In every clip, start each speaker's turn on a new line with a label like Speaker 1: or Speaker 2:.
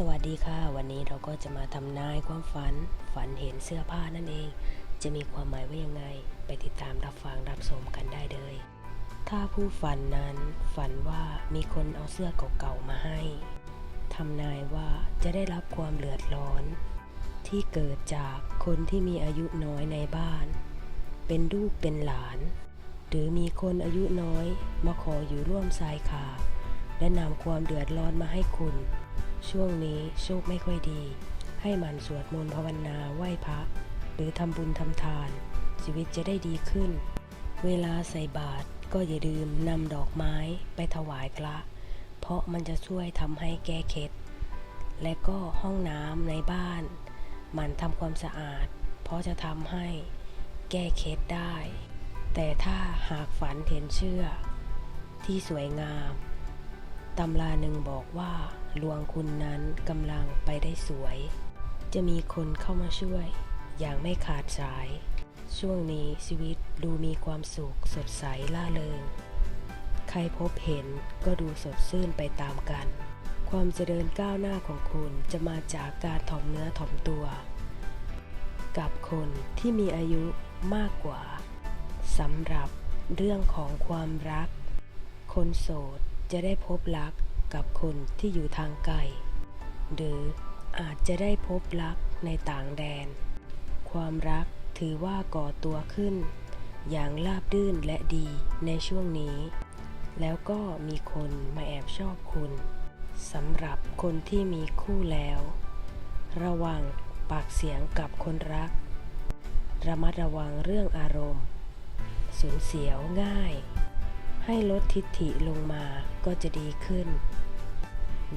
Speaker 1: สวัสดีค่ะ วันนี้เราก็จะมาทำนายความฝัน ฝันเห็นเสื้อผ้านั่นเอง จะมีความหมายว่ายังไง ไปติดตามรับฟังรับชมกันได้เลย ถ้าผู้ฝันนั้นฝันว่ามีคนเอาเสื้อเก่าๆมาให้ทำนายว่าจะได้รับความเดือดร้อน ที่เกิดจากคนที่มีอายุน้อยในบ้าน เป็นลูกเป็นหลาน หรือมีคนอายุน้อยมาขออยู่ร่วมชายคาและนำความเดือดร้อนมาให้คุณ ช่วงนี้โชคไม่ค่อยดี ให้มันสวดมนต์ภาวนาไหว้พระ หรือทำบุญทำทาน ชีวิตจะได้ดีขึ้น เวลาใส่บาตรก็อย่าลืมนำดอกไม้ไปถวายพระ เพราะมันจะช่วยทำให้แก้เคล็ดและก็ห้องน้ำในบ้าน มันทำความสะอาด เพราะจะทำให้แก้เคล็ดได้ แต่ถ้าหากฝันเห็นเชื่อ ที่สวยงาม ตำราหนึ่งบอกว่าลวงคุณนั้นกำลังไปได้สวย จะมีคนเข้ามาช่วย อย่างไม่ขาดสาย ช่วงนี้ชีวิตดูมีความสุขสดใสล่าเริง ใครพบเห็นก็ดูสดชื่นไปตามกัน ความเจริญก้าวหน้าของคุณจะมาจากการถ่อมเนื้อถ่อมตัว กับคนที่มีอายุมากกว่าสำหรับเรื่องของความรัก คนโสด จะได้พบรักกับคนที่อยู่ทางไกล หรืออาจจะได้พบรักในต่างแดน ความรักถือว่าก่อตัวขึ้น อย่างราบรื่นและดีในช่วงนี้ แล้วก็มีคนมาแอบชอบคุณสำหรับคนที่มีคู่แล้ว ระวังปากเสียงกับคนรัก ระมัดระวังเรื่องอารมณ์ สูญเสียวง่าย ให้ลดทิฐิลงมาก็จะดีขึ้น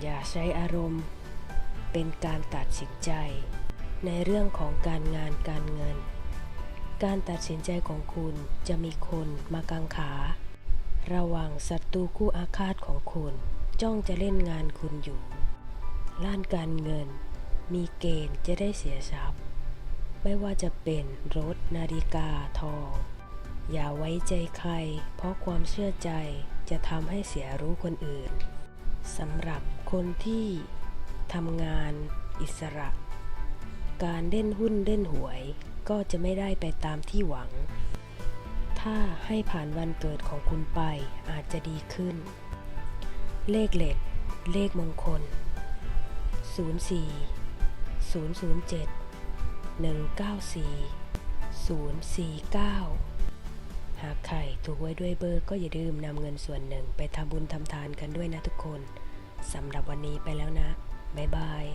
Speaker 1: อย่าใช้อารมณ์ เป็นการตัดสินใจ ในเรื่องของการงานการเงิน การตัดสินใจของคุณจะมีคนมากังขา ระวังศัตรูคู่อาฆาตของคุณจ้องจะเล่นงานคุณอยู่ล้านการเงิน มีเกณฑ์จะได้เสียทรัพย์ ไม่ว่าจะเป็นรถนาฬิกาทอง อย่าไว้ใจใคร เพราะความเชื่อใจจะทำให้เสียรู้คนอื่นสำหรับคนที่ทำงานอิสระ การเล่นหุ้นเล่นหวย ก็จะไม่ได้ไปตามที่หวัง ถ้าให้ผ่านวันเกิดของคุณไปอาจจะดีขึ้น เลขเล็ดเลขมงคล 04 007 194 049 หากใครถูกไว้ด้วยเบอร์ก็อย่าลืมนำเงินส่วนหนึ่งไปทำบุญทำทานกันด้วยนะทุกคนสำหรับวันนี้ไปแล้วนะ บ๊ายบาย